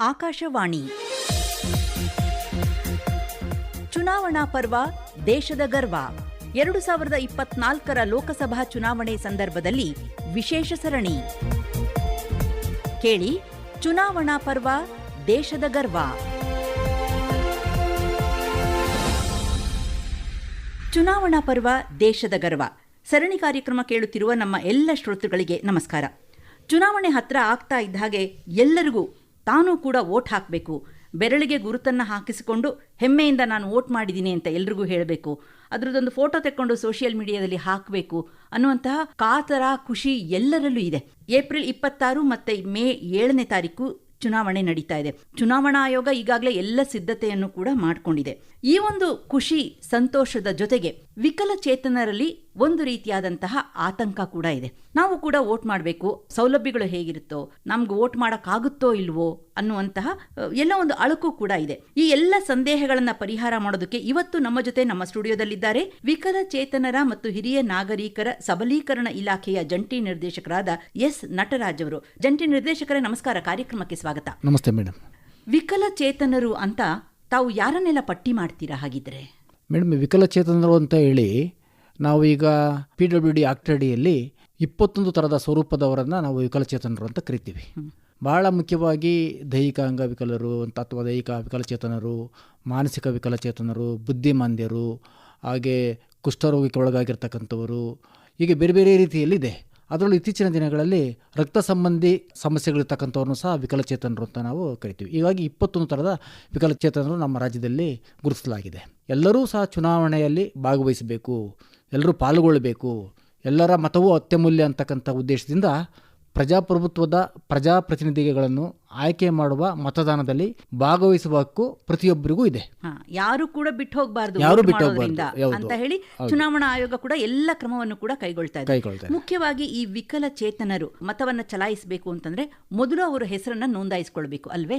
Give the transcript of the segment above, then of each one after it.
ಆಕಾಶವಾಣಿ. ಚುನಾವಣಾ ಪರ್ವ ದೇಶದ ಗರ್ವ. ಎರಡು ಸಾವಿರದ ಇಪ್ಪತ್ನಾಲ್ಕರ ಲೋಕಸಭಾ ಚುನಾವಣೆ ಸಂದರ್ಭದಲ್ಲಿ ವಿಶೇಷ ಸರಣಿ. ಕೇಳಿ, ಚುನಾವಣಾ ಪರ್ವ ದೇಶದ ಗರ್ವ. ಚುನಾವಣಾ ಪರ್ವ ದೇಶದ ಗರ್ವ. ಸರಣಿ ಕಾರ್ಯಕ್ರಮ ಕೇಳುತ್ತಿರುವ ನಮ್ಮ ಎಲ್ಲ ಶ್ರೋತೃಗಳಿಗೆ ನಮಸ್ಕಾರ. ಚುನಾವಣೆ ಹತ್ರ ಆಗ್ತಾ ಇದ್ದ ಹಾಗೆ ಎಲ್ಲರಿಗೂ ತಾನೂ ಕೂಡ ವೋಟ್ ಹಾಕಬೇಕು. ಬೆರಳಿಗೆ ಗುರುತನ್ನು ಹಾಕಿಸಿಕೊಂಡು ಹೆಮ್ಮೆಯಿಂದ ನಾನು ವೋಟ್ ಮಾಡಿದ್ದೀನಿ ಅಂತ ಎಲ್ರಿಗೂ ಹೇಳಬೇಕು. ಅದರದೊಂದು ಫೋಟೋ ತೆಕ್ಕೊಂಡು ಸೋಷಿಯಲ್ ಮೀಡಿಯಾದಲ್ಲಿ ಹಾಕಬೇಕು ಅನ್ನುವಂತಹ ಕಾತರ ಖುಷಿ ಎಲ್ಲರಲ್ಲೂ ಇದೆ. ಏಪ್ರಿಲ್ ಇಪ್ಪತ್ತಾರು ಮತ್ತು ಮೇ ಏಳನೇ ತಾರೀಕು ಚುನಾವಣೆ ನಡೀತಾ ಇದೆ. ಚುನಾವಣಾ ಆಯೋಗ ಈಗಾಗಲೇ ಎಲ್ಲ ಸಿದ್ಧತೆಯನ್ನು ಕೂಡ ಮಾಡಿಕೊಂಡಿದೆ. ಈ ಒಂದು ಖುಷಿ, ಸಂತೋಷದ ಜೊತೆಗೆ ವಿಕಲಚೇತನರಲ್ಲಿ ಒಂದು ರೀತಿಯಾದಂತಹ ಆತಂಕ ಕೂಡ ಇದೆ. ನಾವು ಕೂಡ ವೋಟ್ ಮಾಡಬೇಕು ಸೌಲಭ್ಯಗಳು ಹೇಗಿರುತ್ತೋ ನಮ್ಗೆ ವೋಟ್ ಮಾಡೋಕ್ಕಾಗುತ್ತೋ ಇಲ್ವೋ ಅನ್ನುವಂತಹ ಎಲ್ಲ ಒಂದು ಅಳಕು ಕೂಡ ಇದೆ. ಈ ಎಲ್ಲ ಸಂದೇಹಗಳನ್ನ ಪರಿಹಾರ ಮಾಡೋದಕ್ಕೆ ಇವತ್ತು ನಮ್ಮ ಜೊತೆ ನಮ್ಮ ಸ್ಟುಡಿಯೋದಲ್ಲಿದ್ದಾರೆ ವಿಕಲಚೇತನರ ಮತ್ತು ಹಿರಿಯ ನಾಗರಿಕರ ಸಬಲೀಕರಣ ಇಲಾಖೆಯ ಜಂಟಿ ನಿರ್ದೇಶಕರಾದ ಎಸ್ ನಟರಾಜ್ ಅವರು. ಜಂಟಿ ನಿರ್ದೇಶಕರೇ ನಮಸ್ಕಾರ. ಕಾರ್ಯಕ್ರಮಕ್ಕೆ ಸ್ವಾಗತ. ನಮಸ್ತೆ ಮೇಡಮ್. ವಿಕಲಚೇತನರು ಅಂತ ತಾವು ಯಾರನ್ನೆಲ್ಲ ಪಟ್ಟಿ ಮಾಡ್ತೀರಾ ಹಾಗಿದ್ರೆ? ಮೇಡಮ್ ವಿಕಲಚೇತನರು ಅಂತ ಹೇಳಿ ನಾವು ಈಗ ಪಿ ಡಬ್ಲ್ಯೂ ಡಿ ಅಡಿಯಲ್ಲಿ ಇಪ್ಪತ್ತೊಂದು ಥರದ ಸ್ವರೂಪದವರನ್ನು ನಾವು ವಿಕಲಚೇತನರು ಅಂತ ಕರಿತೀವಿ. ಭಾಳ ಮುಖ್ಯವಾಗಿ ದೈಹಿಕ ಅಂಗವಿಕಲರು ಅಂತ ಅಥವಾ ದೈಹಿಕ ವಿಕಲಚೇತನರು ಮಾನಸಿಕ ವಿಕಲಚೇತನರು ಬುದ್ಧಿಮಾಂದ್ಯರು ಹಾಗೆ ಕುಷ್ಠರೋಗಕ್ಕೆ ಒಳಗಾಗಿರ್ತಕ್ಕಂಥವರು ಹೀಗೆ ಬೇರೆ ಬೇರೆ ರೀತಿಯಲ್ಲಿದೆ. ಅದರಲ್ಲೂ ಇತ್ತೀಚಿನ ದಿನಗಳಲ್ಲಿ ರಕ್ತ ಸಂಬಂಧಿ ಸಮಸ್ಯೆಗಳಿರ್ತಕ್ಕಂಥವ್ರನ್ನು ಸಹ ವಿಕಲಚೇತನರು ಅಂತ ನಾವು ಕರಿತೀವಿ. ಹೀಗಾಗಿ ಇಪ್ಪತ್ತೊಂದು ಥರದ ವಿಕಲಚೇತನರು ನಮ್ಮ ರಾಜ್ಯದಲ್ಲಿ ಗುರುತಿಸಲಾಗಿದೆ. ಎಲ್ಲರೂ ಸಹ ಚುನಾವಣೆಯಲ್ಲಿ ಭಾಗವಹಿಸಬೇಕು, ಎಲ್ಲರೂ ಪಾಲ್ಗೊಳ್ಳಬೇಕು, ಎಲ್ಲರ ಮತವೂ ಅತ್ಯಮೂಲ್ಯ ಅಂತಕ್ಕಂಥ ಉದ್ದೇಶದಿಂದ ಪ್ರಜಾಪ್ರಭುತ್ವದ ಪ್ರಜಾಪ್ರತಿನಿಧಿಗಳನ್ನು ಆಯ್ಕೆ ಮಾಡುವ ಮತದಾನದಲ್ಲಿ ಭಾಗವಹಿಸುವ ಹಕ್ಕು ಪ್ರತಿಯೊಬ್ಬರಿಗೂ ಇದೆ. ಯಾರು ಕೂಡ ಬಿಟ್ಟು ಹೋಗಬಾರದು ಯಾರು ಬಿಟ್ಟು ಹೋಗಬಾರದು. ಅಂತ ಹೇಳಿ ಚುನಾವಣಾ ಆಯೋಗ ಕೂಡ ಎಲ್ಲ ಕ್ರಮವನ್ನು ಕೂಡ ಕೈಗೊಳ್ತಾ ಇದೆ. ಮುಖ್ಯವಾಗಿ ಈ ವಿಕಲ ಚೇತನರು ಮತವನ್ನ ಚಲಾಯಿಸಬೇಕು ಅಂತಂದ್ರೆ ಮೊದಲು ಅವರ ಹೆಸರನ್ನ ನೋಂದಾಯಿಸಿಕೊಳ್ಬೇಕು ಅಲ್ವೇ?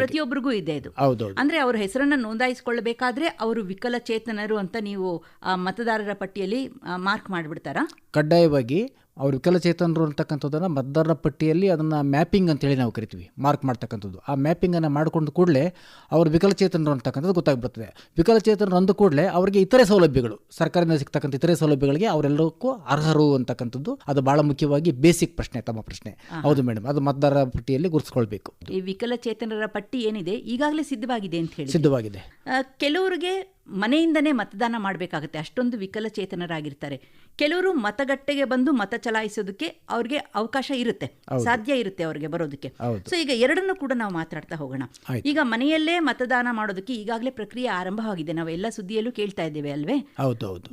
ಪ್ರತಿಯೊಬ್ಬರಿಗೂ ಇದೆ ಇದು ಅಂದ್ರೆ ಅವರ ಹೆಸರನ್ನ ನೋಂದಾಯಿಸಿಕೊಳ್ಳಬೇಕಾದ್ರೆ ಅವರು ವಿಕಲಚೇತನರು ಅಂತ ನೀವು ಮತದಾರರ ಪಟ್ಟಿಯಲ್ಲಿ ಮಾರ್ಕ್ ಮಾಡಿಬಿಡ್ತಾರಾ? ಕಡ್ಡಾಯವಾಗಿ ಅವರು ವಿಕಲಚೇತನರು ಅಂತಕ್ಕಂಥದ್ದನ್ನು ಮತದಾರರ ಪಟ್ಟಿಯಲ್ಲಿ ಅದನ್ನು ಮ್ಯಾಪಿಂಗ್ ಅಂತೇಳಿ ನಾವು ಕರಿತೀವಿ ಮಾರ್ಕ್ ಮಾಡ್ತಕ್ಕಂಥದ್ದು. ಆ ಮ್ಯಾಪಿಂಗನ್ನು ಮಾಡಿಕೊಂಡು ಕೂಡಲೇ ಅವರು ವಿಕಲಚೇತನರು ಅಂತಕ್ಕಂಥದ್ದು ಗೊತ್ತಾಗ್ಬಿಡ್ತದೆ. ವಿಕಲಚೇತನರು ಅಂದ ಕೂಡಲೇ ಅವರಿಗೆ ಇತರೆ ಸೌಲಭ್ಯಗಳು ಸರ್ಕಾರದಿಂದ ಸಿಗ್ತಕ್ಕಂಥ ಇತರೆ ಸೌಲಭ್ಯಗಳಿಗೆ ಅವರೆಲ್ಲಕ್ಕೂ ಅರ್ಹರು ಅಂತಕ್ಕಂಥದ್ದು ಅದು ಭಾಳ ಮುಖ್ಯವಾಗಿ ಬೇಸಿಕ್ ಪ್ರಶ್ನೆ ತಮ್ಮ ಪ್ರಶ್ನೆ. ಹೌದು ಮೇಡಮ್ ಅದು ಮತದಾರರ ಪಟ್ಟಿಯಲ್ಲಿ ಗುರುತಿಸ್ಕೊಳ್ಬೇಕು. ಈ ವಿಕಲಚೇತನರ ಪಟ್ಟಿ ಏನಿದೆ ಈಗಾಗಲೇ ಸಿದ್ಧವಾಗಿದೆ ಅಂತ ಹೇಳಿ. ಸಿದ್ಧವಾಗಿದೆ. ಕೆಲವರಿಗೆ ಮನೆಯಿಂದನೇ ಮತದಾನ ಮಾಡಬೇಕಾಗುತ್ತೆ. ಅಷ್ಟೊಂದು ವಿಕಲಚೇತನರಾಗಿರ್ತಾರೆ. ಕೆಲವರು ಮತಗಟ್ಟೆಗೆ ಬಂದು ಮತ ಚಲಾಯಿಸೋದಕ್ಕೆ ಅವ್ರಿಗೆ ಅವಕಾಶ ಇರುತ್ತೆ. ಸಾಧ್ಯ ಇರುತ್ತೆ ಅವ್ರಿಗೆ ಬರೋದಕ್ಕೆ. ಸೊ ಈಗ ಎರಡನ್ನೂ ಕೂಡ ನಾವು ಮಾತಾಡ್ತಾ ಹೋಗೋಣ. ಈಗ ಮನೆಯಲ್ಲೇ ಮತದಾನ ಮಾಡೋದಕ್ಕೆ ಈಗಾಗಲೇ ಪ್ರಕ್ರಿಯೆ ಆರಂಭವಾಗಿದೆ. ನಾವು ಎಲ್ಲ ಸುದ್ದಿಯಲ್ಲೂ ಕೇಳ್ತಾ ಇದ್ದೇವೆ ಅಲ್ವೇ?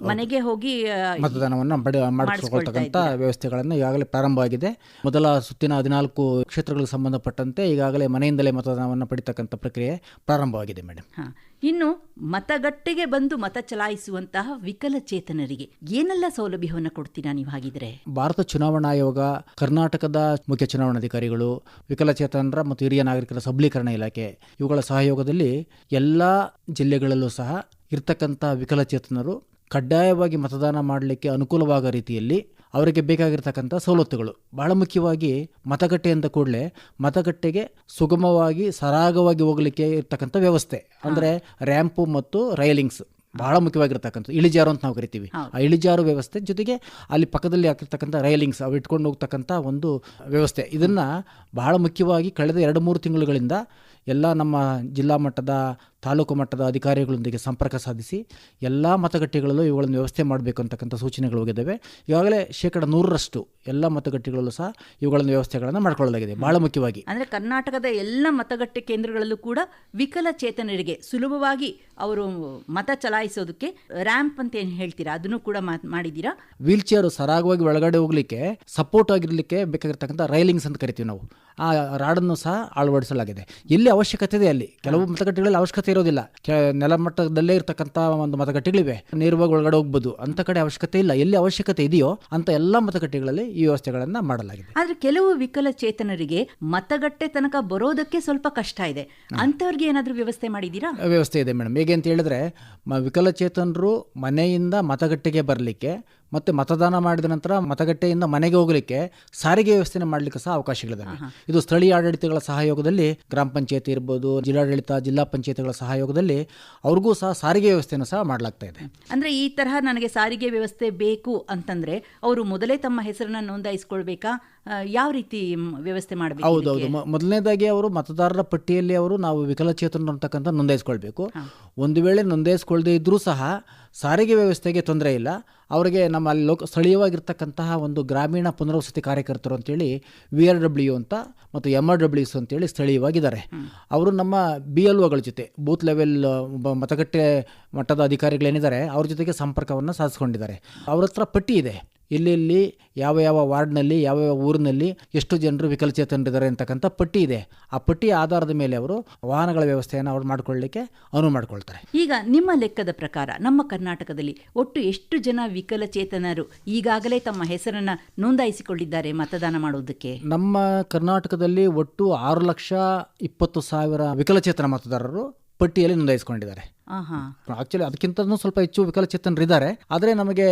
ಮನೆಗೆ ಹೋಗಿ ಮತದಾನವನ್ನು ಮಾಡಿಸಿಕೊಳ್ತಕ್ಕಂಥ ವ್ಯವಸ್ಥೆಗಳನ್ನು ಈಗಾಗಲೇ ಪ್ರಾರಂಭವಾಗಿದೆ. ಮೊದಲ ಸುತ್ತಿನ ಹದಿನಾಲ್ಕು ಕ್ಷೇತ್ರಗಳಿಗೆ ಸಂಬಂಧಪಟ್ಟಂತೆ ಈಗಾಗಲೇ ಮನೆಯಿಂದಲೇ ಮತದಾನವನ್ನು ಪಡಿತಕ್ಕಂಥ ಪ್ರಕ್ರಿಯೆ ಪ್ರಾರಂಭವಾಗಿದೆ ಮೇಡಮ್ ಹಾ. ಇನ್ನು ಮತಗಟ್ಟೆಗೆ ಬಂದು ಮತ ಚಲಾಯಿಸುವಂತಹ ವಿಕಲಚೇತನರಿಗೆ ಏನೆಲ್ಲ ಸೌಲಭ್ಯವನ್ನು ಕೊಡ್ತೀರಾ ನೀವು ಹಾಗಿದ್ರೆ? ಭಾರತ ಚುನಾವಣಾ ಆಯೋಗ, ಕರ್ನಾಟಕದ ಮುಖ್ಯ ಚುನಾವಣಾಧಿಕಾರಿಗಳು ವಿಕಲಚೇತನರ ಮತ್ತು ಹಿರಿಯ ನಾಗರಿಕರ ಸಬಲೀಕರಣ ಇಲಾಖೆ ಇವುಗಳ ಸಹಯೋಗದಲ್ಲಿ ಎಲ್ಲ ಜಿಲ್ಲೆಗಳಲ್ಲೂ ಸಹ ಇರ್ತಕ್ಕಂಥ ವಿಕಲಚೇತನರು ಕಡ್ಡಾಯವಾಗಿ ಮತದಾನ ಮಾಡಲಿಕ್ಕೆ ಅನುಕೂಲವಾಗುವ ರೀತಿಯಲ್ಲಿ ಅವರಿಗೆ ಬೇಕಾಗಿರ್ತಕ್ಕಂಥ ಸವಲತ್ತುಗಳು. ಬಹಳ ಮುಖ್ಯವಾಗಿ ಮತಗಟ್ಟೆ ಅಂತ ಕೂಡಲೇ ಮತಗಟ್ಟೆಗೆ ಸುಗಮವಾಗಿ ಸರಾಗವಾಗಿ ಹೋಗಲಿಕ್ಕೆ ಇರ್ತಕ್ಕಂಥ ವ್ಯವಸ್ಥೆ. ಅಂದರೆ ರ್ಯಾಂಪು ಮತ್ತು ರೈಲಿಂಗ್ಸ್ ಬಹಳ ಮುಖ್ಯವಾಗಿರ್ತಕ್ಕಂಥ ಇಳಿಜಾರು ಅಂತ ನಾವು ಕರಿತೀವಿ. ಆ ಇಳಿಜಾರು ವ್ಯವಸ್ಥೆ ಜೊತೆಗೆ ಅಲ್ಲಿ ಪಕ್ಕದಲ್ಲಿ ಹಾಕಿರ್ತಕ್ಕಂಥ ರೈಲಿಂಗ್ಸ್ ಅವು ಇಟ್ಕೊಂಡು ಹೋಗ್ತಕ್ಕಂಥ ಒಂದು ವ್ಯವಸ್ಥೆ. ಇದನ್ನು ಬಹಳ ಮುಖ್ಯವಾಗಿ ಕಳೆದ ಎರಡು ಮೂರು ತಿಂಗಳುಗಳಿಂದ ಎಲ್ಲ ನಮ್ಮ ಜಿಲ್ಲಾ ಮಟ್ಟದ ತಾಲೂಕು ಮಟ್ಟದ ಅಧಿಕಾರಿಗಳೊಂದಿಗೆ ಸಂಪರ್ಕ ಸಾಧಿಸಿ ಎಲ್ಲ ಮತಗಟ್ಟೆಗಳಲ್ಲೂ ಇವುಗಳನ್ನು ವ್ಯವಸ್ಥೆ ಮಾಡಬೇಕು ಅಂತಕ್ಕಂಥ ಸೂಚನೆಗಳು ಹೋಗಿದ್ದಾವೆ. ಈಗಾಗಲೇ ಶೇಕಡ ನೂರರಷ್ಟು ಎಲ್ಲ ಮತಗಟ್ಟೆಗಳಲ್ಲೂ ಸಹ ಇವುಗಳನ್ನು ವ್ಯವಸ್ಥೆಗಳನ್ನು ಮಾಡಿಕೊಳ್ಳಲಾಗಿದೆ ಬಹಳ ಮುಖ್ಯವಾಗಿ ಅಂದರೆ ಕರ್ನಾಟಕದ ಎಲ್ಲ ಮತಗಟ್ಟೆ ಕೇಂದ್ರಗಳಲ್ಲೂ ಕೂಡ ವಿಕಲಚೇತನರಿಗೆ ಸುಲಭವಾಗಿ ಅವರು ಮತ ಚಲಾಯಿಸೋದಕ್ಕೆ ರ್ಯಾಂಪ್ ಅಂತ ಏನು ಹೇಳ್ತೀರಾ? ಅದನ್ನು ಕೂಡ ಮಾಡಿದ್ದೀರಾ? ವೀಲ್ ಚೇರ್ ಸರಾಗವಾಗಿ ಒಳಗಡೆ ಹೋಗಲಿಕ್ಕೆ ಸಪೋರ್ಟ್ ಆಗಿರಲಿಕ್ಕೆ ಬೇಕಾಗಿರ್ತಕ್ಕಂಥ ರೈಲಿಂಗ್ಸ್ ಅಂತ ಕರಿತೀವಿ ನಾವು. ಆ ರಾಡನ್ನು ಸಹ ಅಳವಡಿಸಲಾಗಿದೆ. ಎಲ್ಲಿ ಅವಶ್ಯಕತೆ ಇದೆ ಅಲ್ಲಿ. ಕೆಲವು ಮತಗಟ್ಟೆಗಳಲ್ಲಿ ಅವಶ್ಯಕತೆ ಇರೋದಿಲ್ಲ ಕೆ ನೆಲಮಟ್ಟದಲ್ಲೇ ಇರತಕ್ಕಂಥ ಒಂದು ಮತಗಟ್ಟೆಗಳಿವೆ. ನೇರವಾಗಿ ಒಳಗಡೆ ಹೋಗ್ಬೋದು. ಅಂತ ಕಡೆ ಅವಶ್ಯಕತೆ ಇಲ್ಲ. ಎಲ್ಲಿ ಅವಶ್ಯಕತೆ ಇದೆಯೋ ಅಂತ ಎಲ್ಲ ಮತಗಟ್ಟೆಗಳಲ್ಲಿ ಈ ವ್ಯವಸ್ಥೆಗಳನ್ನು ಮಾಡಲಾಗಿದೆ. ಆದ್ರೆ ಕೆಲವು ವಿಕಲಚೇತನರಿಗೆ ಮತಗಟ್ಟೆ ತನಕ ಬರೋದಕ್ಕೆ ಸ್ವಲ್ಪ ಕಷ್ಟ ಇದೆ. ಅಂತವ್ರಿಗೆ ಏನಾದ್ರೂ ವ್ಯವಸ್ಥೆ ಮಾಡಿದ್ದೀರಾ? ವ್ಯವಸ್ಥೆ ಇದೆ ಮೇಡಮ್. ಹೇಗೆ ಅಂತ ಹೇಳಿದ್ರೆ ವಿಕಲಚೇತನರು ಮನೆಯಿಂದ ಮತಗಟ್ಟೆಗೆ ಬರಲಿಕ್ಕೆ ಮತ್ತು ಮತದಾನ ಮಾಡಿದ ನಂತರ ಮತಗಟ್ಟೆಯಿಂದ ಮನೆಗೆ ಹೋಗಲಿಕ್ಕೆ ಸಾರಿಗೆ ವ್ಯವಸ್ಥೆನ ಮಾಡಲಿಕ್ಕೆ ಸಹ ಅವಕಾಶಗಳಿದ್ದಾವೆ ಇದು ಸ್ಥಳೀಯ ಆಡಳಿತಗಳ ಸಹಯೋಗದಲ್ಲಿ ಗ್ರಾಮ ಪಂಚಾಯತಿ ಇರ್ಬೋದು ಜಿಲ್ಲಾಡಳಿತ ಜಿಲ್ಲಾ ಪಂಚಾಯತಿಗಳ ಸಹಯೋಗದಲ್ಲಿ ಅವ್ರಿಗೂ ಸಹ ಸಾರಿಗೆ ವ್ಯವಸ್ಥೆಯನ್ನು ಸಹ ಮಾಡಲಾಗ್ತಾ ಇದೆ. ಅಂದ್ರೆ ಈ ತರಹ ನನಗೆ ಸಾರಿಗೆ ವ್ಯವಸ್ಥೆ ಬೇಕು ಅಂತಂದ್ರೆ ಅವರು ಮೊದಲೇ ತಮ್ಮ ಹೆಸರನ್ನ ನೋಂದಾಯಿಸಿಕೊಳ್ಬೇಕಾ? ಯಾವ ರೀತಿ ವ್ಯವಸ್ಥೆ ಮಾಡಬೇಕು ಹೌದೌದು. ಹೌದು ಮೊದಲನೇದಾಗಿ ಅವರು ಮತದಾರರ ಪಟ್ಟಿಯಲ್ಲಿ ಅವರು ನಾವು ವಿಕಲಚೇತನರು ಅಂತಕ್ಕಂಥ ನೋಂದಾಯಿಸ್ಕೊಳ್ಬೇಕು. ಒಂದು ವೇಳೆ ನೋಂದಾಯಿಸ್ಕೊಳ್ದೇ ಇದ್ರೂ ಸಹ ಸಾರಿಗೆ ವ್ಯವಸ್ಥೆಗೆ ತೊಂದರೆ ಇಲ್ಲ. ಅವರಿಗೆ ನಮ್ಮ ಅಲ್ಲಿ ಲೋಕ ಸ್ಥಳೀಯವಾಗಿರ್ತಕ್ಕಂತಹ ಒಂದು ಗ್ರಾಮೀಣ ಪುನರ್ವಸತಿ ಕಾರ್ಯಕರ್ತರು ಅಂತೇಳಿ ವಿ ಆರ್ ಡಬ್ಲ್ಯೂ ಅಂತ ಮತ್ತು ಎಂ ಆರ್ ಡಬ್ಲ್ಯೂಸ್ ಅಂತೇಳಿ ಸ್ಥಳೀಯವಾಗಿದ್ದಾರೆ. ಅವರು ನಮ್ಮ ಬಿ ಎಲ್ ಒಗಳ ಜೊತೆ ಬೂತ್ ಲೆವೆಲ್ ಮತಗಟ್ಟೆ ಮಟ್ಟದ ಅಧಿಕಾರಿಗಳೇನಿದ್ದಾರೆ ಅವ್ರ ಜೊತೆಗೆ ಸಂಪರ್ಕವನ್ನು ಸಾಧಿಸ್ಕೊಂಡಿದ್ದಾರೆ. ಅವ್ರ ಹತ್ರ ಪಟ್ಟಿ ಇದೆ. ಎಲ್ಲೆಲ್ಲಿ ಯಾವ ಯಾವ ವಾರ್ಡ್ನಲ್ಲಿ ಯಾವ ಯಾವ ಊರಿನಲ್ಲಿ ಎಷ್ಟು ಜನರು ವಿಕಲಚೇತನರಿದ್ದಾರೆ ಅಂತಕ್ಕಂಥ ಪಟ್ಟಿ ಇದೆ. ಆ ಪಟ್ಟಿಯ ಆಧಾರದ ಮೇಲೆ ಅವರು ವಾಹನಗಳ ವ್ಯವಸ್ಥೆಯನ್ನು ಅವ್ರು ಮಾಡಿಕೊಳ್ಳಲಿಕ್ಕೆ ಅನುವು ಮಾಡಿಕೊಳ್ತಾರೆ. ಈಗ ನಿಮ್ಮ ಲೆಕ್ಕದ ಪ್ರಕಾರ ನಮ್ಮ ಕರ್ನಾಟಕದಲ್ಲಿ ಒಟ್ಟು ಎಷ್ಟು ಜನ ವಿಕಲಚೇತನರು ಈಗಾಗಲೇ ತಮ್ಮ ಹೆಸರನ್ನು ನೋಂದಾಯಿಸಿಕೊಂಡಿದ್ದಾರೆ ಮತದಾನ ಮಾಡುವುದಕ್ಕೆ ನಮ್ಮ ಕರ್ನಾಟಕದಲ್ಲಿ ಒಟ್ಟು ಆರು ಲಕ್ಷ ಇಪ್ಪತ್ತು ಸಾವಿರ ವಿಕಲಚೇತನ ಮತದಾರರು ಪಟ್ಟಿಯಲ್ಲಿ ನೋಂದಾಯಿಸಿಕೊಂಡಿದ್ದಾರೆ. ಆಕ್ಚುಲಿ ಅದಕ್ಕಿಂತನೂ ಸ್ವಲ್ಪ ಹೆಚ್ಚು ವಿಕಲಚೇತನರಿದ್ದಾರೆ. ಆದರೆ ನಮಗೆ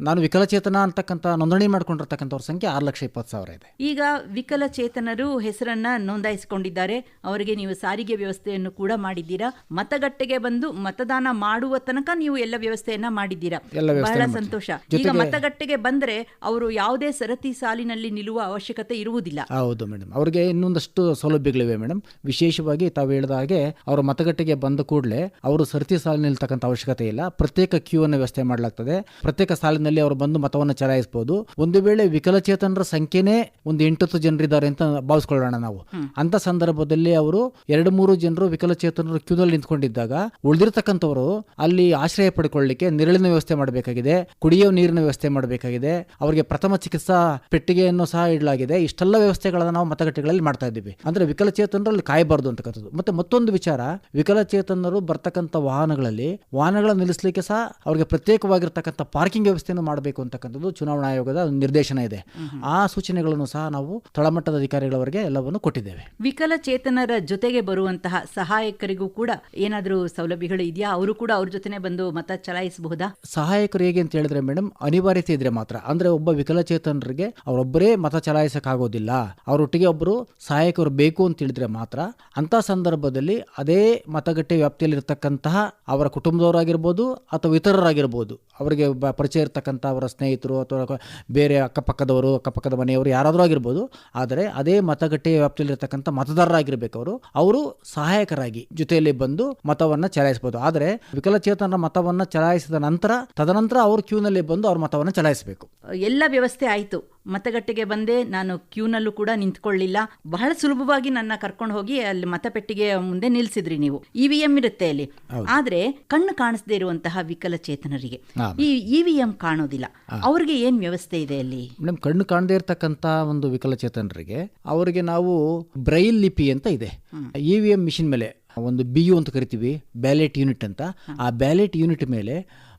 ನಾನು ವಿಕಲಚೇತನ ಅಂತಕ್ಕಂಥ ನೋಂದಣಿ ಮಾಡ್ಕೊಂಡಿರ್ತಕ್ಕಂಥವ್ರ ಸಂಖ್ಯೆ ಆರು ಲಕ್ಷ ಇಪ್ಪತ್ತು ಸಾವಿರ ಇದೆ. ಈಗ ವಿಕಲಚೇತನರು ಹೆಸರನ್ನ ನೋಂದಾಯಿಸಿಕೊಂಡಿದ್ದಾರೆ. ಅವರಿಗೆ ನೀವು ಸಾರಿಗೆ ವ್ಯವಸ್ಥೆಯನ್ನು ಕೂಡ ಮಾಡಿದ್ದೀರಾ? ಮತಗಟ್ಟೆಗೆ ಬಂದು ಮತದಾನ ಮಾಡುವ ತನಕ ನೀವು ಎಲ್ಲ ವ್ಯವಸ್ಥೆಯನ್ನ ಮಾಡಿದ್ದೀರಾ? ಬಹಳ ಸಂತೋಷ. ಈಗ ಮತಗಟ್ಟೆಗೆ ಬಂದ್ರೆ ಅವರು ಯಾವುದೇ ಸರತಿ ಸಾಲಿನಲ್ಲಿ ನಿಲ್ಲುವ ಅವಶ್ಯಕತೆ ಇರುವುದಿಲ್ಲ. ಹೌದು ಮೇಡಮ್ ಅವ್ರಿಗೆ ಇನ್ನೊಂದಷ್ಟು ಸೌಲಭ್ಯಗಳಿವೆ ಮೇಡಮ್ ವಿಶೇಷವಾಗಿ ತಾವು ಹೇಳಿದ ಹಾಗೆ ಅವರು ಮತಗಟ್ಟೆಗೆ ಬಂದ ಕೂಡಲೇ ಅವರು ಸರತಿ ಸಾಲಿನಲ್ಲಿ ನಿಲ್ತಕ್ಕಂಥ ಅವಶ್ಯಕತೆ ಇಲ್ಲ. ಪ್ರತ್ಯೇಕ ಕ್ಯೂ ಅನ್ನು ವ್ಯವಸ್ಥೆ ಮಾಡಲಾಗ್ತದೆ. ಪ್ರತ್ಯೇಕ ಸಾಲಿನಲ್ಲಿ ಅವರು ಬಂದು ಮತವನ್ನು ಚಲಾಯಿಸಬಹುದು. ಒಂದು ವೇಳೆ ವಿಕಲಚೇತನರ ಸಂಖ್ಯೆನೇ ಒಂದು ಎಂಟತ್ತು ಜನರಿದ್ದಾರೆ ಅಂತ ಭಾವಿಸ್ಕೊಳ್ಳೋಣ ನಾವು. ಅಂತ ಸಂದರ್ಭದಲ್ಲಿ ಅವರು ಎರಡು ಮೂರು ಜನರು ವಿಕಲಚೇತನರು ಕ್ಯೂನಲ್ಲಿ ನಿಂತ್ಕೊಂಡಿದ್ದಾಗ ಉಳಿದಿರ್ತಕ್ಕಂಥವರು ಅಲ್ಲಿ ಆಶ್ರಯ ಪಡ್ಕೊಳ್ಳಿಕ್ಕೆ ನೆರಳಿನ ವ್ಯವಸ್ಥೆ ಮಾಡಬೇಕಾಗಿದೆ. ಕುಡಿಯೋ ನೀರಿನ ವ್ಯವಸ್ಥೆ ಮಾಡಬೇಕಾಗಿದೆ. ಅವರಿಗೆ ಪ್ರಥಮ ಚಿಕಿತ್ಸಾ ಪೆಟ್ಟಿಗೆಯನ್ನು ಸಹ ಇಡಲಾಗಿದೆ. ಇಷ್ಟೆಲ್ಲ ವ್ಯವಸ್ಥೆಗಳನ್ನು ನಾವು ಮತಗಟ್ಟೆಗಳಲ್ಲಿ ಮಾಡ್ತಾ ಇದ್ದೀವಿ. ಅಂದ್ರೆ ವಿಕಲಚೇತನರು ಅಲ್ಲಿ ಕಾಯಬಾರದು ಅಂತಕ್ಕಂಥದ್ದು ಮತ್ತೆ ಮತ್ತೊಂದು ವಿಚಾರ ವಿಕಲಚೇತನರು ಬರ್ತಕ್ಕಂಥ ವಾಹನಗಳಲ್ಲಿ ವಾಹನಗಳ ನಿಲ್ಲಿಸಲಿಕ್ಕೆ ಸಹ ಅವರಿಗೆ ಪ್ರತ್ಯೇಕವಾಗಿರ್ತಕ್ಕಂಥ ಪಾರ್ಕಿಂಗ್ ವ್ಯವಸ್ಥೆಯನ್ನು ಮಾಡಬೇಕು ಅಂತಕ್ಕಂಥದ್ದು ಚುನಾವಣಾ ಆಯೋಗದ ನಿರ್ದೇಶನ ಇದೆ. ಆ ಸೂಚನೆಗಳನ್ನು ಸಹ ನಾವು ತಳಮಟ್ಟದ ಅಧಿಕಾರಿಗಳವರಿಗೆ ಎಲ್ಲವನ್ನು ಕೊಟ್ಟಿದ್ದೇವೆ. ವಿಕಲಚೇತನರ ಜೊತೆಗೆ ಬರುವಂತಹ ಸಹಾಯಕರಿಗೂ ಕೂಡ ಏನಾದರೂ ಸೌಲಭ್ಯಗಳು ಇದೆಯಾ? ಅವರು ಕೂಡ ಅವ್ರ ಜೊತೆನೆ ಬಂದು ಮತ ಚಲಾಯಿಸಬಹುದಾ? ಸಹಾಯಕರು ಹೇಗೆ ಅಂತ ಹೇಳಿದ್ರೆ ಮೇಡಮ್ ಅನಿವಾರ್ಯತೆ ಇದ್ರೆ ಮಾತ್ರ. ಅಂದ್ರೆ ಒಬ್ಬ ವಿಕಲಚೇತನರಿಗೆ ಅವರೊಬ್ಬರೇ ಮತ ಚಲಾಯಿಸಕ್ಕಾಗೋದಿಲ್ಲ. ಅವರೊಟ್ಟಿಗೆ ಒಬ್ಬರು ಸಹಾಯಕರು ಬೇಕು ಅಂತ ಹೇಳಿದ್ರೆ ಮಾತ್ರ. ಅಂತ ಸಂದರ್ಭದಲ್ಲಿ ಅದೇ ಮತಗಟ್ಟೆ ವ್ಯಾಪ್ತಿಯಲ್ಲಿರ್ತಕ್ಕಂತಹ ಅವರ ಕುಟುಂಬದವರಾಗಿರ್ಬೋದು ಅಥವಾ ಇತರರಾಗಿರ್ಬೋದು. ಅವರಿಗೆ ಬ- ಪರಿಚಯ ಇರ್ತಕ್ಕಂಥ ಅವರ ಸ್ನೇಹಿತರು ಅಥವಾ ಬೇರೆ ಅಕ್ಕಪಕ್ಕದವರು ಅಕ್ಕಪಕ್ಕದ ಮನೆಯವರು ಯಾರಾದರೂ ಆಗಿರ್ಬೋದು. ಆದರೆ ಅದೇ ಮತಗಟ್ಟೆಯ ವ್ಯಾಪ್ತಿಯಲ್ಲಿರ್ತಕ್ಕಂಥ ಮತದಾರರಾಗಿರ್ಬೇಕು ಅವರು. ಅವರು ಸಹಾಯಕರಾಗಿ ಜೊತೆಯಲ್ಲಿ ಬಂದು ಮತವನ್ನು ಚಲಾಯಿಸಬಹುದು. ಆದರೆ ವಿಕಲಚೇತನರ ಮತವನ್ನು ಚಲಾಯಿಸಿದ ನಂತರ ತದನಂತರ ಅವರು ಕ್ಯೂನಲ್ಲಿ ಬಂದು ಅವ್ರ ಮತವನ್ನು ಚಲಾಯಿಸಬೇಕು. ಎಲ್ಲ ವ್ಯವಸ್ಥೆ ಆಯಿತು. ಮತಗಟ್ಟೆಗೆ ಬಂದೆ. ನಾನು ಕ್ಯೂನಲ್ಲೂ ಕೂಡ ನಿಂತ್ಕೊಳ್ಳಿಲ್ಲ. ಬಹಳ ಸುಲಭವಾಗಿ ನನ್ನ ಕರ್ಕೊಂಡು ಹೋಗಿ ಅಲ್ಲಿ ಮತಪೆಟ್ಟಿಗೆ ಮುಂದೆ ನಿಲ್ಸಿದ್ರಿ ನೀವು. ಇ ವಿ ಎಂ ಇರುತ್ತೆ ಅಲ್ಲಿ. ಆದರೆ ಕಣ್ಣು ಕಾಣಿಸದೇ ಇರುವಂತಹ ವಿಕಲಚೇತನರಿಗೆ. ಈ ಇ ವಿ ಎಂ ಕಾಣೋದಿಲ್ಲ ಅವ್ರಿಗೆ ಏನ್ ವ್ಯವಸ್ಥೆ ಇದೆ ಅಲ್ಲಿ? ಮೇಡಮ್ ಕಣ್ಣು ಕಾಣದೇ ಇರತಕ್ಕಂತ ಒಂದು ವಿಕಲಚೇತನರಿಗೆ ಅವರಿಗೆ ನಾವು ಬ್ರೈಲ್ ಲಿಪಿ ಅಂತ ಇದೆ. ಇ ವಿ ಎಂ ಮಿಷಿನ್ ಮೇಲೆ ಒಂದು ಬಿ ಯು ಅಂತ ಕರಿತೀವಿ ಬ್ಯಾಲೆಟ್ ಯೂನಿಟ್ ಅಂತ. ಆ ಬ್ಯಾಲೆಟ್ ಯೂನಿಟ್ ಮೇಲೆ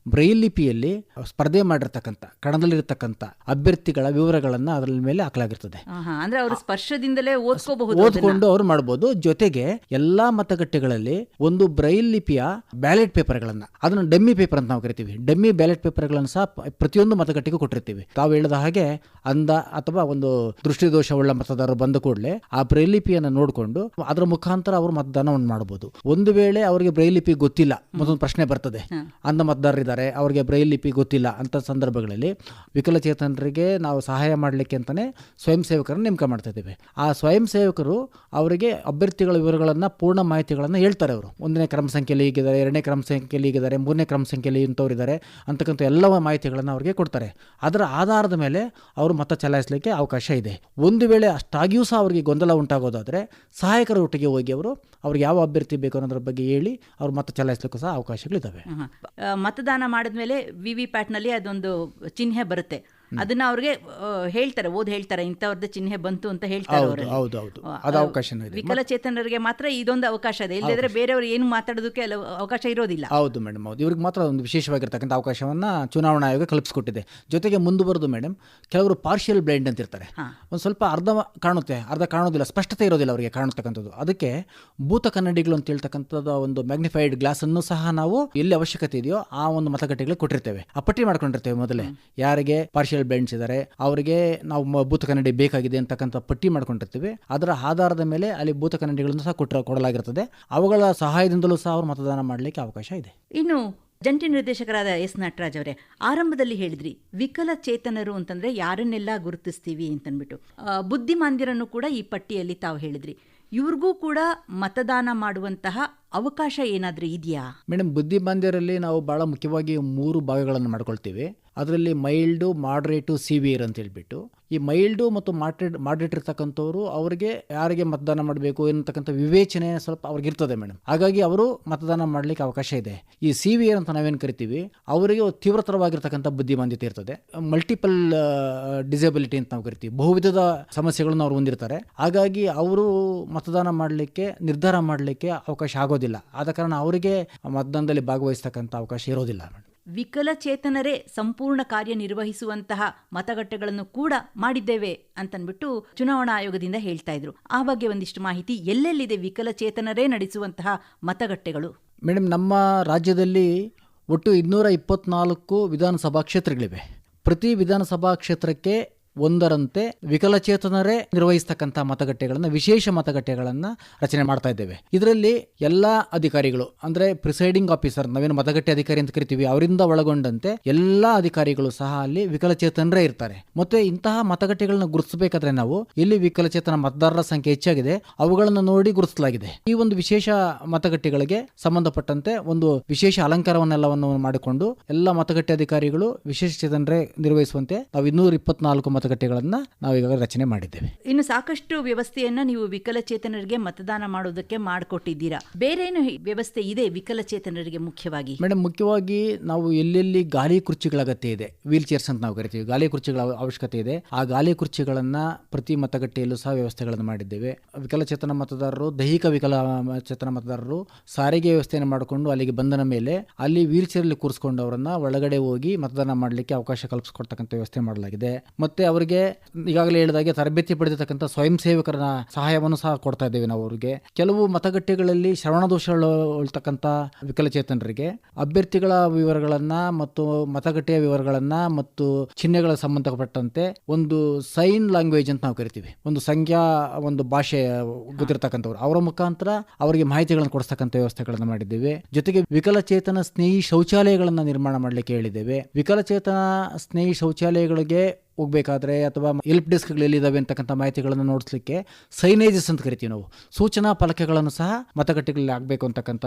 ಬ್ರೈಲ್ ಲಿಪಿಯಲ್ಲಿ ಸ್ಪರ್ಧೆ ಮಾಡಿರ್ತಕ್ಕಂಥ ಕಣದಲ್ಲಿರ್ತಕ್ಕಂಥ ಅಭ್ಯರ್ಥಿಗಳ ವಿವರಗಳನ್ನು ಅದರ ಮೇಲೆ ಹಾಕಲಾಗಿರ್ತದೆ. ಅಂದ್ರೆ ಅವರು ಸ್ಪರ್ಶದಿಂದಲೇ ಓದ್ಕೋಬಹುದು ಓದ್ಕೊಂಡು ಅವ್ರು ಮಾಡಬಹುದು ಜೊತೆಗೆ ಎಲ್ಲಾ ಮತಗಟ್ಟೆಗಳಲ್ಲಿ ಒಂದು ಬ್ರೈಲ್ ಲಿಪಿಯ ಬ್ಯಾಲೆಟ್ ಪೇಪರ್ಗಳನ್ನ ಅದನ್ನ ಡಮ್ಮಿ ಪೇಪರ್ ಅಂತ ನಾವು ಕರಿತೀವಿ. ಡಮ್ಮಿ ಬ್ಯಾಲೆಟ್ ಪೇಪರ್ಗಳನ್ನು ಸಹ ಪ್ರತಿಯೊಂದು ಮತಗಟ್ಟೆಗೂ ಕೊಟ್ಟಿರ್ತೀವಿ. ತಾವು ಹೇಳಿದ ಹಾಗೆ ಅಂದ ಅಥವಾ ಒಂದು ದೃಷ್ಟಿದೋಷವುಳ್ಳ ಮತದಾರರು ಬಂದ ಕೂಡಲೇ ಆ ಬ್ರೈಲ್ ಲಿಪಿಯನ್ನು ನೋಡಿಕೊಂಡು ಅದರ ಮುಖಾಂತರ ಅವರು ಮತದಾನವನ್ನು ಮಾಡಬಹುದು ಒಂದು ವೇಳೆ ಅವರಿಗೆ ಬ್ರೈಲ್ ಲಿಪಿ ಗೊತ್ತಿಲ್ಲ ಮತ್ತೊಂದು ಪ್ರಶ್ನೆ ಬರ್ತದೆ ಅಂದ ಅಂಧ ಮತದಾರರಿದ್ದಾರೆ ಅವರಿಗೆ ಬ್ರೈಲ್ ಲಿಪಿ ಗೊತ್ತಿಲ್ಲ ಅಂತ ಸಂದರ್ಭಗಳಲ್ಲಿ ವಿಕಲಚೇತನರಿಗೆ ನಾವು ಸಹಾಯ ಮಾಡಲಿಕ್ಕೆ ಅಂತಲೇ ಸ್ವಯಂ ಸೇವಕರನ್ನು ನೇಮಕ ಮಾಡ್ತಾ ಇದ್ದೇವೆ. ಆ ಸ್ವಯಂ ಸೇವಕರು ಅವರಿಗೆ ಅಭ್ಯರ್ಥಿಗಳ ವಿವರಗಳನ್ನು, ಪೂರ್ಣ ಮಾಹಿತಿಗಳನ್ನು ಹೇಳ್ತಾರೆ ಅವರು. ಒಂದನೇ ಕ್ರಮ ಸಂಖ್ಯೆಯಲ್ಲಿ ಈಗಿದ್ದಾರೆ ಎರಡನೇ ಕ್ರಮ ಸಂಖ್ಯೆಯಲ್ಲಿ ಈಗಿದ್ದಾರೆ ಮೂರನೇ ಕ್ರಮ ಸಂಖ್ಯೆಯಲ್ಲಿ ಇಂಥವ್ರು ಇದ್ದಾರೆ ಅಂತಕ್ಕಂಥ ಎಲ್ಲ ಮಾಹಿತಿಗಳನ್ನು ಅವರಿಗೆ ಕೊಡ್ತಾರೆ. ಅದರ ಆಧಾರದ ಮೇಲೆ ಅವರು ಮತ ಚಲಾಯಿಸಲಿಕ್ಕೆ ಅವಕಾಶ ಇದೆ. ಒಂದು ವೇಳೆ ಅಷ್ಟಾಗಿಯೂ ಸಹ ಅವರಿಗೆ ಗೊಂದಲ ಉಂಟಾಗೋದಾದರೆ ಸಹಾಯಕರ ಒಟ್ಟಿಗೆ ಹೋಗಿ ಅವರು ಅವ್ರಿಗೆ ಯಾವ ಅಭ್ಯರ್ಥಿ ಬೇಕು ಅನ್ನೋದ್ರ ಬಗ್ಗೆ ಹೇಳಿ ಅವ್ರು ಮತ ಚಲಾಯಿಸಲಿಕ್ಕೂ ಸಹ ಅವಕಾಶಗಳಿದ್ದಾವೆ. ಆಹಾ. ಮತದಾನ ಮಾಡಿದ್ಮೇಲೆ ವಿ ವಿ ಪ್ಯಾಟ್ನಲ್ಲಿ ಅದೊಂದು ಚಿಹ್ನೆ ಬರುತ್ತೆ. ಅದನ್ನ ಅವ್ರಿಗೆ ಹೇಳ್ತಾರೆ ಓದ್ ಹೇಳ್ತಾರೆ ಇಂಥವ್ರದ್ದು ಚಿಹ್ನೆ ಬಂತು ಅಂತ ಹೇಳ್ತಾರೆ ಅವರು ಹೌದು ಹೌದು. ಅದು ಅವಕಾಶನೂ ಇದೆ. ವಿಕಲಚೇತನರಿಗೆ ಮಾತ್ರ ಇದೊಂದು ಅವಕಾಶ ಇದೆ. ಇಲ್ಲದ್ರೆ ಬೇರೆಯವರು ಏನು ಮಾತಾಡೋದಕ್ಕೆ ಅವಕಾಶ ಇರೋದಿಲ್ಲ. ಹೌದು ಮೇಡಮ್ ಹೌದು. ಇವ್ರಿಗೆ ಮಾತ್ರ ಒಂದು ವಿಶೇಷವಾಗಿರ್ತಕ್ಕಂಥ ಅವಕಾಶವನ್ನ ಚುನಾವಣಾ ಆಯೋಗ ಕಲ್ಪಿಸ್ಕೊಟ್ಟಿದೆ. ಜೊತೆಗೆ ಮುಂದುವರೆದು ಮೇಡಮ್ ಕೆಲವರು ಪಾರ್ಷಿಯಲ್ ಬ್ಲೈಂಡ್ ಅಂತ ಇರ್ತಾರೆ. ಒಂದು ಸ್ವಲ್ಪ ಅರ್ಧ ಕಾಣುತ್ತೆ ಅರ್ಧ ಕಾಣೋದಿಲ್ಲ ಸ್ಪಷ್ಟತೆ ಇರೋದಿಲ್ಲ ಅವರಿಗೆ ಕಾಣತಕ್ಕಂಥದ್ದು ಅದಕ್ಕೆ ಭೂತ ಕನ್ನಡಿಗಳು ಅಂತ ಹೇಳ್ತಕ್ಕಂಥದ್ದು ಒಂದು ಮ್ಯಾಗ್ನಿಫೈಡ್ ಗ್ಲಾಸ್ ಅನ್ನು ಸಹ ನಾವು ಎಲ್ಲಿ ಅವಶ್ಯಕತೆ ಇದೆಯೋ ಆ ಒಂದು ಮತಗಟ್ಟೆಗಳಿಗೆ ಕೊಟ್ಟಿರ್ತೇವೆ. ಆ ಪಟ್ಟಿ ಮಾಡ್ಕೊಂಡಿರ್ತೇವೆ ಮೊದಲೇ. ಯಾರಿಗೆ ಪಾರ್ಷಿಯಲ್ ಬ್ಲೈಂಡ್ಸ್ ಇದ್ದಾರೆ ಅವರಿಗೆ ನಾವು ಭೂತ ಕನ್ನಡಿ ಬೇಕಾಗಿದೆ ಅಂತಕ್ಕಂಥ ಪಟ್ಟಿ ಮಾಡ್ಕೊಂಡಿರ್ತೀವಿ. ಅದರ ಆಧಾರದ ಮೇಲೆ ಅಲ್ಲಿ ಭೂತ ಕನ್ನಡಿಗಳನ್ನು ಸಹ ಕೊಟ್ಟ ಕೊಡಲಾಗಿರ್ತದೆ. ಅವುಗಳ ಸಹಾಯದಿಂದಲೂ ಸಹ ಅವರು ಮತದಾನ ಮಾಡಲಿಕ್ಕೆ ಅವಕಾಶ ಇದೆ. ಇನ್ನು ಜಂಟಿ ನಿರ್ದೇಶಕರಾದ ಎಸ್ ನಟರಾಜ್ ಅವರೇ, ಆರಂಭದಲ್ಲಿ ಹೇಳಿದ್ರಿ ವಿಕಲಚೇತನರು ಅಂತಂದ್ರೆ ಯಾರನ್ನೆಲ್ಲ ಗುರುತಿಸ್ತೀವಿ ಅಂತನ್ಬಿಟ್ಟು. ಬುದ್ಧಿಮಾಂದ್ಯರನ್ನು ಕೂಡ ಈ ಪಟ್ಟಿಯಲ್ಲಿ ತಾವು ಹೇಳಿದ್ರಿ. ಇವ್ರಿಗೂ ಕೂಡ ಮತದಾನ ಮಾಡುವಂತಹ ಅವಕಾಶ ಏನಾದ್ರೂ ಇದೆಯಾ? ಮೇಡಮ್ ಬುದ್ಧಿಮಾಂದ್ಯರಲ್ಲಿ ನಾವು ಭಾಳ ಮುಖ್ಯವಾಗಿ ಮೂರು ಭಾಗಗಳನ್ನು ಮಾಡ್ಕೊಳ್ತೀವಿ. ಅದರಲ್ಲಿ ಮೈಲ್ಡು, ಮಾಡ್ರೇಟು, ಸಿವಿಯರ್ ಅಂತ ಹೇಳ್ಬಿಟ್ಟು. ಈ ಮೈಲ್ಡು ಮತ್ತು ಮಾಡ್ರೇಟ್ ಮಾಡ್ರೇಟ್ ಇರ್ತಕ್ಕಂಥವ್ರು ಅವರಿಗೆ ಯಾರಿಗೆ ಮತದಾನ ಮಾಡಬೇಕು ಎನ್ನತಕ್ಕಂಥ ವಿವೇಚನೆ ಸ್ವಲ್ಪ ಅವ್ರಿಗೆ ಇರ್ತದೆ ಮೇಡಮ್ ಹಾಗಾಗಿ ಅವರು ಮತದಾನ ಮಾಡಲಿಕ್ಕೆ ಅವಕಾಶ ಇದೆ. ಈ ಸಿವಿಯರ್ ಅಂತ ನಾವೇನು ಕರಿತೀವಿ, ಅವರಿಗೆ ತೀವ್ರತರವಾಗಿರ್ತಕ್ಕಂಥ ಬುದ್ಧಿಮಾಂದ್ಯತೆ ಇರ್ತದೆ. ಮಲ್ಟಿಪಲ್ ಡಿಸೇಬಿಲಿಟಿ ಅಂತ ನಾವು ಕರಿತೀವಿ. ಬಹುವಿಧದ ಸಮಸ್ಯೆಗಳನ್ನು ಅವ್ರು ಹೊಂದಿರ್ತಾರೆ. ಹಾಗಾಗಿ ಅವರು ಮತದಾನ ಮಾಡಲಿಕ್ಕೆ, ನಿರ್ಧಾರ ಮಾಡಲಿಕ್ಕೆ ಅವಕಾಶ ಆಗೋದಿಲ್ಲ. ಆದ ಕಾರಣ ಅವರಿಗೆ ಮತದಾನದಲ್ಲಿ ಭಾಗವಹಿಸ್ತಕ್ಕಂಥ ಅವಕಾಶ ಇರೋದಿಲ್ಲ. ವಿಕಲಚೇತನರೇ ಸಂಪೂರ್ಣ ಕಾರ್ಯನಿರ್ವಹಿಸುವಂತಹ ಮತಗಟ್ಟೆಗಳನ್ನು ಕೂಡ ಮಾಡಿದ್ದೇವೆ ಅಂತನ್ಬಿಟ್ಟು ಚುನಾವಣಾ ಆಯೋಗದಿಂದ ಹೇಳ್ತಾ ಇದ್ರು. ಆ ಬಗ್ಗೆ ಒಂದಿಷ್ಟು ಮಾಹಿತಿ ಎಲ್ಲೆಲ್ಲಿದೆ ವಿಕಲಚೇತನರೇ ನಡೆಸುವಂತಹ ಮತಗಟ್ಟೆಗಳು? ಮೇಡಮ್ ನಮ್ಮ ರಾಜ್ಯದಲ್ಲಿ ಒಟ್ಟು ಇನ್ನೂರ ಇಪ್ಪತ್ನಾಲ್ಕು ವಿಧಾನಸಭಾ ಕ್ಷೇತ್ರಗಳಿವೆ. ಪ್ರತಿ ವಿಧಾನಸಭಾ ಕ್ಷೇತ್ರಕ್ಕೆ ಒಂದರಂತೆ ವಿಕಲಚೇತನರೇ ನಿರ್ವಹಿಸ್ತಕ್ಕಂಥ ಮತಗಟ್ಟೆಗಳನ್ನು, ವಿಶೇಷ ಮತಗಟ್ಟೆಗಳನ್ನು ರಚನೆ ಮಾಡ್ತಾ ಇದ್ದೇವೆ. ಇದರಲ್ಲಿ ಎಲ್ಲ ಅಧಿಕಾರಿಗಳು, ಅಂದರೆ ಪ್ರಿಸೈಡಿಂಗ್ ಆಫೀಸರ್, ನಾವೇನು ಮತಗಟ್ಟೆ ಅಧಿಕಾರಿ ಅಂತ ಕರಿತೀವಿ, ಅವರಿಂದ ಒಳಗೊಂಡಂತೆ ಎಲ್ಲ ಅಧಿಕಾರಿಗಳು ಸಹ ಅಲ್ಲಿ ವಿಕಲಚೇತನರೇ ಇರ್ತಾರೆ. ಮತ್ತೆ ಇಂತಹ ಮತಗಟ್ಟೆಗಳನ್ನ ಗುರುತಿಸಬೇಕಾದ್ರೆ ನಾವು ಇಲ್ಲಿ ವಿಕಲಚೇತನ ಮತದಾರರ ಸಂಖ್ಯೆ ಹೆಚ್ಚಾಗಿದೆ. ಅವುಗಳನ್ನು ನೋಡಿ ಗುರುತಿಸಲಾಗಿದೆ. ಈ ಒಂದು ವಿಶೇಷ ಮತಗಟ್ಟೆಗಳಿಗೆ ಸಂಬಂಧಪಟ್ಟಂತೆ ಒಂದು ವಿಶೇಷ ಅಲಂಕಾರವನ್ನೆಲ್ಲವನ್ನು ಮಾಡಿಕೊಂಡು ಎಲ್ಲ ಮತಗಟ್ಟೆ ಅಧಿಕಾರಿಗಳು ವಿಶೇಷ ಚೇತನರೇ ನಿರ್ವಹಿಸುವಂತೆ ನಾವು ಇನ್ನೂರ ಇಪ್ಪತ್ನಾಲ್ಕು ಮತಗಟ್ಟೆಗಳನ್ನ ನಾವು ಈಗಾಗಲೇ ರಚನೆ ಮಾಡಿದ್ದೇವೆ. ಇನ್ನು ಸಾಕಷ್ಟು ವ್ಯವಸ್ಥೆಯನ್ನ ನೀವು ವಿಕಲಚೇತನರಿಗೆ ಮತದಾನ ಮಾಡೋದಕ್ಕೆ ಮಾಡಿಕೊಟ್ಟಿದ್ದೀರಾ. ಬೇರೆ ಏನು ವ್ಯವಸ್ಥೆ ಇದೆ ವಿಕಲಚೇತನರಿಗೆ ಮುಖ್ಯವಾಗಿ? ಮೇಡಮ್ ಮುಖ್ಯವಾಗಿ ನಾವು ಎಲ್ಲೆಲ್ಲಿ ಗಾಲಿ ಕುರ್ಚಿಗಳ ಅಗತ್ಯ ಇದೆ ವೀಲ್ ಚೇರ್ಸ್ ಅಂತ ನಾವು ಕರಿತೀವಿ ಗಾಲಿ ಕುರ್ಚಿಗಳ ಅವಶ್ಯಕತೆ ಇದೆ ಆ ಗಾಲಿ ಕುರ್ಚಿಗಳನ್ನ ಪ್ರತಿ ಮತಗಟ್ಟೆಯಲ್ಲೂ ಸಹ ವ್ಯವಸ್ಥೆಗಳನ್ನು ಮಾಡಿದ್ದೇವೆ. ವಿಕಲಚೇತನ ಮತದಾರರು ದೈಹಿಕ ವಿಕಲಚೇತನ ಮತದಾರರು ಸಾರಿಗೆ ವ್ಯವಸ್ಥೆಯನ್ನು ಮಾಡಿಕೊಂಡು ಅಲ್ಲಿಗೆ ಬಂದನ ಮೇಲೆ ಅಲ್ಲಿ ವೀಲ್ ಅಲ್ಲಿ ಕೂರಿಸ್ಕೊಂಡು ಅವರನ್ನ ಒಳಗಡೆ ಹೋಗಿ ಮತದಾನ ಮಾಡಲಿಕ್ಕೆ ಅವಕಾಶ ಕಲ್ಪಿಸಿಕೊಡ್ತಕ್ಕಂಥ ವ್ಯವಸ್ಥೆ ಮಾಡಲಾಗಿದೆ. ಮತ್ತೆ ಅವರಿಗೆ ಈಗಾಗಲೇ ಹೇಳಿದಾಗೆ ತರಬೇತಿ ಪಡೆದಿರ್ತಕ್ಕಂಥ ಸ್ವಯಂ ಸೇವಕರ ಸಹಾಯವನ್ನು ಸಹ ಕೊಡ್ತಾ ಇದ್ದೇವೆ ನಾವು ಅವರಿಗೆ. ಕೆಲವು ಮತಗಟ್ಟೆಗಳಲ್ಲಿ ಶ್ರವಣ ದೋಷಗಳು ಉಳ್ತಕ್ಕಂಥ ವಿಕಲಚೇತನರಿಗೆ ಅಭ್ಯರ್ಥಿಗಳ ವಿವರಗಳನ್ನ ಮತ್ತು ಮತಗಟ್ಟೆಯ ವಿವರಗಳನ್ನ ಮತ್ತು ಚಿಹ್ನೆಗಳ ಸಂಬಂಧಪಟ್ಟಂತೆ ಒಂದು ಸೈನ್ ಲ್ಯಾಂಗ್ವೇಜ್ ಅಂತ ನಾವು ಕರಿತೀವಿ. ಒಂದು ಸಂಖ್ಯಾ, ಒಂದು ಭಾಷೆ ಗೊತ್ತಿರ್ತಕ್ಕಂಥವ್ರು. ಅವರ ಮುಖಾಂತರ ಅವರಿಗೆ ಮಾಹಿತಿಗಳನ್ನು ಕೊಡಿಸ್ತಕ್ಕಂಥ ವ್ಯವಸ್ಥೆಗಳನ್ನು ಮಾಡಿದ್ದೇವೆ. ಜೊತೆಗೆ ವಿಕಲಚೇತನ ಸ್ನೇಹಿ ಶೌಚಾಲಯಗಳನ್ನು ನಿರ್ಮಾಣ ಮಾಡಲಿಕ್ಕೆ ಹೇಳಿದ್ದೇವೆ. ವಿಕಲಚೇತನ ಸ್ನೇಹಿ ಶೌಚಾಲಯಗಳಿಗೆ ಹೋಗ್ಬೇಕಾದ್ರೆ ಅಥವಾ ಹೆಲ್ಪ್ ಡೆಸ್ಕ್ಗಳು ಎಲ್ಲಿದ್ದಾವೆ ಅಂತಕ್ಕಂಥ ಮಾಹಿತಿಗಳನ್ನು ನೋಡಿಸ್ಲಿಕ್ಕೆ ಸೈನೇಜಸ್ ಅಂತ ಕರಿತೀವಿ ನಾವು. ಸೂಚನಾ ಫಲಕಗಳನ್ನು ಸಹ ಮತಗಟ್ಟೆಗಳಲ್ಲಿ ಆಗಬೇಕು ಅಂತಕ್ಕಂಥ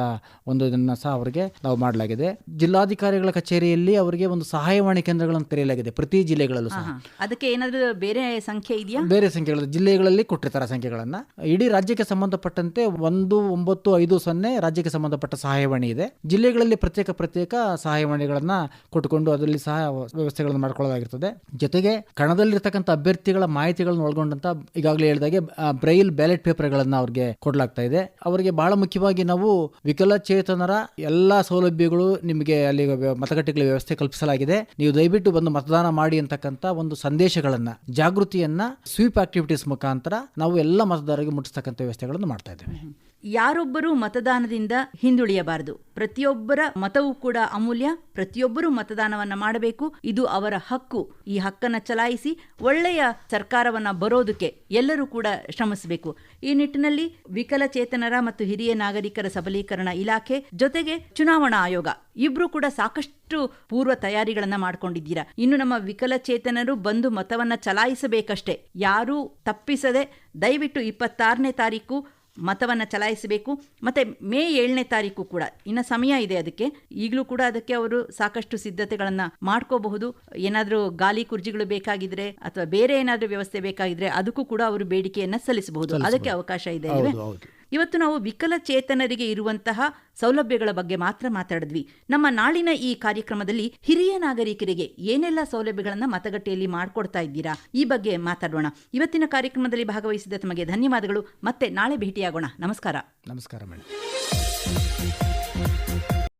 ಒಂದು ಇದನ್ನು ಸಹ ಅವರಿಗೆ ನಾವು ಮಾಡಲಾಗಿದೆ. ಜಿಲ್ಲಾಧಿಕಾರಿಗಳ ಕಚೇರಿಯಲ್ಲಿ ಅವರಿಗೆ ಒಂದು ಸಹಾಯವಾಣಿ ಕೇಂದ್ರಗಳನ್ನು ತೆರೆಯಲಾಗಿದೆ ಪ್ರತಿ ಜಿಲ್ಲೆಗಳಲ್ಲೂ ಸಹ. ಅದಕ್ಕೆ ಏನಾದರೂ ಬೇರೆ ಸಂಖ್ಯೆ ಇದೆಯಾ? ಬೇರೆ ಸಂಖ್ಯೆಗಳು ಜಿಲ್ಲೆಗಳಲ್ಲಿ ಕೊಟ್ಟಿರ್ತಾರೆ ಸಂಖ್ಯೆಗಳನ್ನು. ಇಡೀ ರಾಜ್ಯಕ್ಕೆ ಸಂಬಂಧಪಟ್ಟಂತೆ ಒಂದು ಒಂಬತ್ತು ಐದು ಸೊನ್ನೆ ರಾಜ್ಯಕ್ಕೆ ಸಂಬಂಧಪಟ್ಟ ಸಹಾಯವಾಣಿ ಇದೆ. ಜಿಲ್ಲೆಗಳಲ್ಲಿ ಪ್ರತ್ಯೇಕ ಪ್ರತ್ಯೇಕ ಸಹಾಯವಾಣಿಗಳನ್ನು ಕೊಟ್ಟುಕೊಂಡು ಅದರಲ್ಲಿ ಸಹ ವ್ಯವಸ್ಥೆಗಳನ್ನು ಮಾಡ್ಕೊಳ್ಳೋದಾಗಿರ್ತದೆ. ಜೊತೆಗೆ ಕಣದಲ್ಲಿರ್ತಕ್ಕಂಥ ಅಭ್ಯರ್ಥಿಗಳ ಮಾಹಿತಿಗಳನ್ನು ಒಳಗೊಂಡಂತ ಈಗಾಗಲೇ ಹೇಳಿದಾಗೆ ಬ್ರೈಲ್ ಬ್ಯಾಲೆಟ್ ಪೇಪರ್ಗಳನ್ನು ಅವ್ರಿಗೆ ಕೊಡಲಾಗ್ತಾ ಇದೆ. ಅವರಿಗೆ ಬಹಳ ಮುಖ್ಯವಾಗಿ ನಾವು ವಿಕಲಚೇತನರ ಎಲ್ಲಾ ಸೌಲಭ್ಯಗಳು ನಿಮಗೆ ಅಲ್ಲಿ ಮತಗಟ್ಟೆಗಳ ವ್ಯವಸ್ಥೆ ಕಲ್ಪಿಸಲಾಗಿದೆ. ನೀವು ದಯವಿಟ್ಟು ಬಂದು ಮತದಾನ ಮಾಡಿ ಅಂತಕ್ಕಂಥ ಒಂದು ಸಂದೇಶಗಳನ್ನ, ಜಾಗೃತಿಯನ್ನ ಸ್ವೀಪ್ ಆಕ್ಟಿವಿಟೀಸ್ ಮುಖಾಂತರ ನಾವು ಎಲ್ಲ ಮತದಾರರಿಗೆ ಮುಟ್ಟಿಸ್ತಕ್ಕಂಥ ವ್ಯವಸ್ಥೆಗಳನ್ನು ಮಾಡ್ತಾ ಇದ್ದೇವೆ. ಯಾರೊಬ್ಬರೂ ಮತದಾನದಿಂದ ಹಿಂದುಳಿಯಬಾರದು. ಪ್ರತಿಯೊಬ್ಬರ ಮತವೂ ಕೂಡ ಅಮೂಲ್ಯ. ಪ್ರತಿಯೊಬ್ಬರೂ ಮತದಾನವನ್ನ ಮಾಡಬೇಕು. ಇದು ಅವರ ಹಕ್ಕು. ಈ ಹಕ್ಕನ್ನ ಚಲಾಯಿಸಿ ಒಳ್ಳೆಯ ಸರ್ಕಾರವನ್ನ ಬರೋದಕ್ಕೆ ಎಲ್ಲರೂ ಕೂಡ ಶ್ರಮಿಸಬೇಕು. ಈ ನಿಟ್ಟಿನಲ್ಲಿ ವಿಕಲಚೇತನರ ಮತ್ತು ಹಿರಿಯ ನಾಗರಿಕರ ಸಬಲೀಕರಣ ಇಲಾಖೆ ಜೊತೆಗೆ ಚುನಾವಣಾ ಆಯೋಗ. ಇಬ್ರು ಕೂಡ ಸಾಕಷ್ಟು ಪೂರ್ವ ತಯಾರಿಗಳನ್ನ ಮಾಡ್ಕೊಂಡಿದ್ದೀರಾ. ಇನ್ನು ನಮ್ಮ ವಿಕಲಚೇತನರು ಬಂದು ಮತವನ್ನ ಚಲಾಯಿಸಬೇಕಷ್ಟೇ. ಯಾರೂ ತಪ್ಪಿಸದೆ ದಯವಿಟ್ಟು ಇಪ್ಪತ್ತಾರನೇ ತಾರೀಕು ಮತವನ್ನು ಚಲಾಯಿಸಬೇಕು. ಮತ್ತು ಮೇ ಏಳನೇ ತಾರೀಕು ಕೂಡ ಇನ್ನು ಸಮಯ ಇದೆ ಅದಕ್ಕೆ. ಈಗಲೂ ಕೂಡ ಅದಕ್ಕೆ ಅವರು ಸಾಕಷ್ಟು ಸಿದ್ಧತೆಗಳನ್ನು ಮಾಡ್ಕೋಬಹುದು. ಏನಾದರೂ ಗಾಲಿ ಕುರ್ಜಿಗಳು ಬೇಕಾಗಿದ್ರೆ ಅಥವಾ ಬೇರೆ ಏನಾದರೂ ವ್ಯವಸ್ಥೆ ಬೇಕಾಗಿದ್ರೆ ಅದಕ್ಕೂ ಕೂಡ ಅವರು ಬೇಡಿಕೆಯನ್ನು ಸಲ್ಲಿಸಬಹುದು. ಅದಕ್ಕೆ ಅವಕಾಶ ಇದೆ ಇವತ್ತು ನಾವು ವಿಕಲಚೇತನರಿಗೆ ಇರುವಂತಹ ಸೌಲಭ್ಯಗಳ ಬಗ್ಗೆ ಮಾತ್ರ ಮಾತಾಡಿದ್ವಿ. ನಮ್ಮ ನಾಳಿನ ಈ ಕಾರ್ಯಕ್ರಮದಲ್ಲಿ ಹಿರಿಯ ನಾಗರಿಕರಿಗೆ ಏನೆಲ್ಲ ಸೌಲಭ್ಯಗಳನ್ನು ಮತಗಟ್ಟೆಯಲ್ಲಿ ಮಾಡಿಕೊಡ್ತಾ ಇದ್ದೀರಾ ಈ ಬಗ್ಗೆ ಮಾತಾಡೋಣ. ಇವತ್ತಿನ ಕಾರ್ಯಕ್ರಮದಲ್ಲಿ ಭಾಗವಹಿಸಿದ ತಮಗೆ ಧನ್ಯವಾದಗಳು. ಮತ್ತೆ ನಾಳೆ ಭೇಟಿಯಾಗೋಣ. ನಮಸ್ಕಾರ. ನಮಸ್ಕಾರ ಮೇಡಮ್